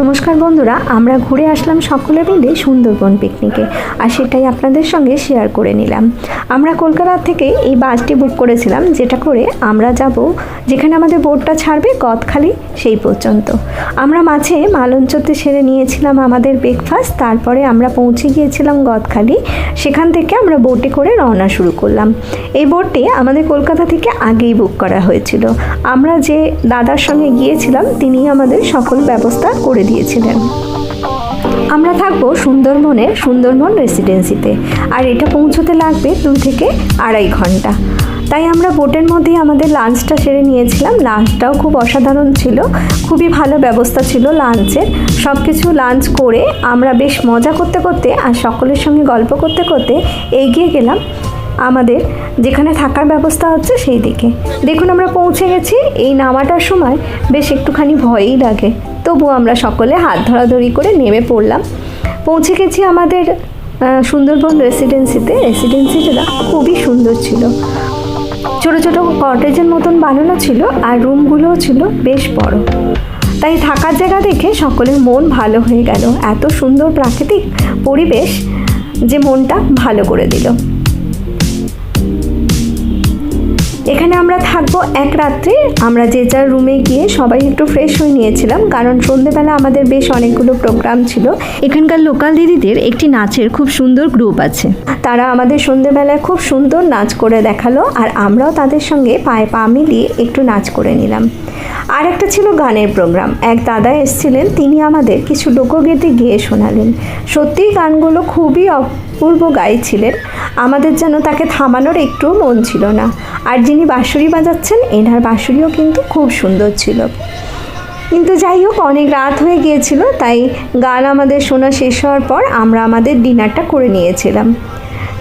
নমস্কার বন্ধুরা, আমরা ঘুরে আসলাম সকলে মিলে সুন্দরবন পিকনিকে আর সেটাই আপনাদের সঙ্গে শেয়ার করে নিলাম। আমরা কলকাতা থেকে এই বাসটি বুক করেছিলাম, যেটা করে আমরা যাব যেখানে আমাদের বোটটা ছাড়বে গদখালি সেই পর্যন্ত। আমরা মাঝে মালঞ্চতে সেরে নিয়েছিলাম আমাদের ব্রেকফাস্ট তারপরে আমরা পৌঁছে গিয়েছিলাম গদখালি। সেখান থেকে আমরা বোটে করে রওনা শুরু করলাম। এই বোটটি আমাদের কলকাতা থেকে আগেই বুক করা হয়েছিল। আমরা যে দাদার সঙ্গে গিয়েছিলাম তিনি আমাদের সকল ব্যবস্থা করে দিয়েছিলেন। আমরা থাকব সুন্দরবনের সুন্দরবন রেসিডেন্সিতে আর এটা পৌঁছতে লাগবে দু থেকে আড়াই ঘণ্টা। তাই আমরা বোটের মধ্যেই আমাদের লাঞ্চটা সেরে নিয়েছিলাম। লাঞ্চটাও খুব অসাধারণ ছিল। খুবই ভালো ব্যবস্থা ছিল লাঞ্চের সব কিছু লাঞ্চ করে আমরা বেশ মজা করতে করতে আর সকলের সঙ্গে গল্প করতে করতে এগিয়ে গেলাম। আমাদের, যেখানে থাকার ব্যবস্থা হচ্ছে সেই দিকে। দেখুন আমরা পৌঁছে গেছি, এই নামাটার সময় বেশ একটুখানি ভয়ই লাগে। তবু আমরা সকলে হাত ধরাধরি করে নেমে পড়লাম। পৌঁছে গেছি আমাদের সুন্দরবন রেসিডেন্সিতে রেসিডেন্সিটা খুবই সুন্দর ছিল। ছোট ছোট কটেজের মতন বানানো ছিল আর রুমগুলোও ছিল বেশ বড়। তাই থাকার জায়গা দেখে সকলের মন ভালো হয়ে গেল। এত সুন্দর প্রাকৃতিক পরিবেশ যে মনটা ভালো করে দিল। এখানে আমরা থাকব এক রাত্রে। আমরা যে যার রুমে গিয়ে সবাই একটু ফ্রেশ হয়ে নিয়েছিলাম, কারণ সন্ধেবেলা আমাদের বেশ অনেকগুলো প্রোগ্রাম ছিল। এখানকার লোকাল দিদিদের একটি নাচের খুব সুন্দর গ্রুপ আছে। তারা আমাদের সন্ধেবেলায় খুব সুন্দর নাচ করে দেখাল, আর আমরাও তাদের সঙ্গে পায়ে পা মিলিয়ে একটু নাচ করে নিলাম। আর একটা ছিল গানের প্রোগ্রাম এক দাদা এসেছিলেন, তিনি আমাদের কিছু লোকগীতি গেয়ে শোনালেন। সত্যিই গানগুলো খুবই অপূর্ব গাইছিলেন। আমাদের যেন তাকে থামানোর একটুও মন ছিল না। আর যিনি বাঁশুরি বাজাচ্ছেন, এনার বাঁশুরিও কিন্তু খুব সুন্দর ছিল। কিন্তু যাই হোক, অনেক রাত হয়ে গিয়েছিল, তাই গান আমাদের শোনা শেষ হওয়ার পর আমরা আমাদের ডিনারটা করে নিয়েছিলাম।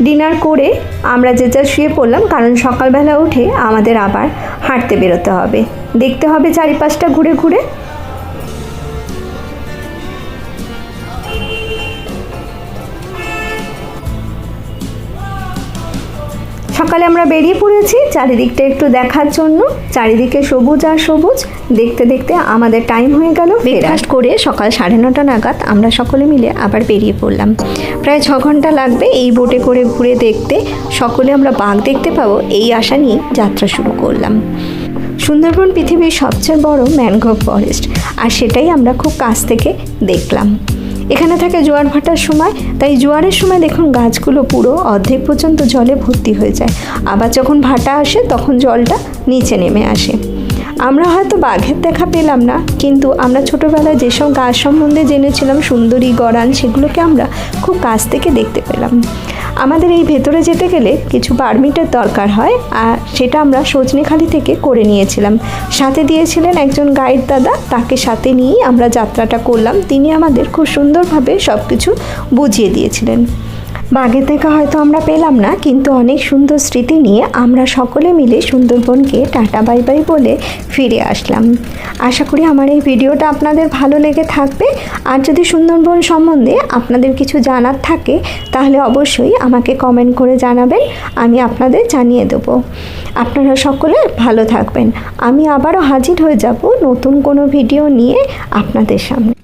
ডিনার করে আমরা যে যা শুয়ে পড়লাম, কারণ সকালবেলা উঠে আমাদের আবার হাঁটতে বেরোতে হবে। দেখতে হবে চারিপাশটা ঘুরে ঘুরে। সকালে আমরা বেরিয়ে পড়েছি চারিদিকটা একটু দেখার জন্য। চারিদিকে সবুজ আর সবুজ। দেখতে দেখতে আমাদের টাইম হয়ে গেল ব্রেকফাস্ট করে সকাল সাড়ে নটা নাগাদ আমরা সকলে মিলে আবার বেরিয়ে পড়লাম। প্রায় ছ ঘণ্টা লাগবে এই বোটে করে ঘুরে দেখতে। সকলে আমরা বাঘ দেখতে পাবো এই আশা নিয়ে যাত্রা শুরু করলাম। সুন্দরবন পৃথিবীর সবচেয়ে বড় ম্যানগ্রোভ ফরেস্ট আর সেটাই আমরা খুব কাছ থেকে দেখলাম। এখানে থাকে জোয়ার ভাটার সময়, তাই জোয়ারের সময় দেখুন গাছগুলো পুরো অর্ধেক পর্যন্ত জলে ভর্তি হয়ে যায়। আবার যখন ভাটা আসে, তখন জলটা নিচে নেমে আসে। আমরা হয়তো বাঘের দেখা পেলাম না, কিন্তু আমরা ছোটোবেলায় যেসব গাছ সম্বন্ধে জেনেছিলাম, সুন্দরী গড়ান সেগুলোকে আমরা খুব কাছ থেকে দেখতে পেলাম। আমাদের এই ভেতরে যেতে গেলে কিছু পারমিটের দরকার হয়, আর সেটা আমরা সজনেখালি থেকে করে নিয়েছিলাম। সাথে দিয়েছিলেন একজন গাইড দাদা, তাকে সাথে নিয়েই আমরা যাত্রাটা করলাম। তিনি আমাদের খুব সুন্দরভাবে সব কিছু বুঝিয়ে দিয়েছিলেন। বাঘের দেখা হয়তো আমরা পেলাম না, কিন্তু অনেক সুন্দর স্মৃতি নিয়ে আমরা সকলে মিলে সুন্দরবনকে টাটা বাই বাই বলে ফিরে আসলাম। আশা করি আমার এই ভিডিওটা আপনাদের ভালো লেগে থাকবে। আর যদি সুন্দরবন সম্বন্ধে আপনাদের কিছু জানার থাকে, তাহলে অবশ্যই আমাকে কমেন্ট করে জানাবেন, আমি আপনাদের জানিয়ে দেবো। আপনারা সকলে ভালো থাকবেন। আমি আবারও হাজির হয়ে যাব নতুন কোনো ভিডিও নিয়ে আপনাদের সামনে।